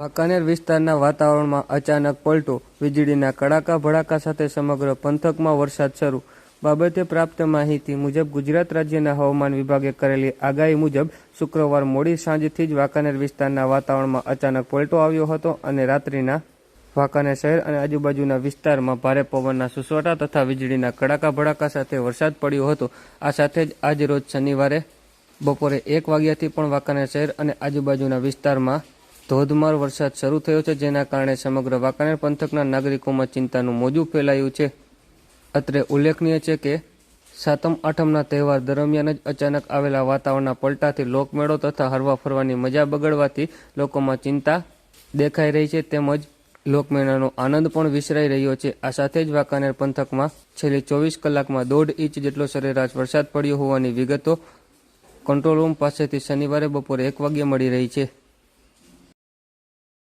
વાંકાનેર વિસ્તારના વાતાવરણમાં અચાનક પલટો, વીજળીના કડાકા ભડાકા સાથે સમગ્ર પંથકમાં વરસાદ શરૂ. બાબતે પ્રાપ્ત માહિતી મુજબ ગુજરાત રાજ્યના હવામાન વિભાગે કરેલી આગાહી મુજબ શુક્રવાર મોડી સાંજથી જ વાંકાનેર વિસ્તારના વાતાવરણમાં અચાનક પલટો આવ્યો હતો અને રાત્રિના વાંકાનેર શહેર અને આજુબાજુના વિસ્તારમાં ભારે પવનના સુસવાટા તથા વીજળીના કડાકા ભડાકા સાથે વરસાદ પડ્યો હતો. આ સાથે જ આજ રોજ શનિવારે બપોરે એક વાગ્યાથી પણ વાંકાનેર શહેર અને આજુબાજુના વિસ્તારમાં ધોધમાર વરસાદ શરૂ થયો છે, જેના કારણે સમગ્ર વાંકાનેર પંથકના નાગરિકોમાં ચિંતાનું મોજું ફેલાયું છે. અત્રે ઉલ્લેખનીય છે કે, સાતમ આઠમના તહેવાર દરમિયાન જ અચાનક આવેલા વાતાવરણના પલટાથી લોકમેળો તથા હરવા ફરવાની મજા બગડવાથી લોકોમાં ચિંતા દેખાઈ રહી છે, તેમજ લોકમેળાનો આનંદ પણ વિસરાઈ રહ્યો છે. આ સાથે જ વાંકાનેર પંથકમાં છેલ્લી ચોવીસ કલાકમાં દોઢ ઇંચ જેટલો સરેરાશ વરસાદ પડ્યો હોવાની વિગતો કંટ્રોલ રૂમ પાસેથી શનિવારે બપોરે એક વાગ્યે મળી રહી છે.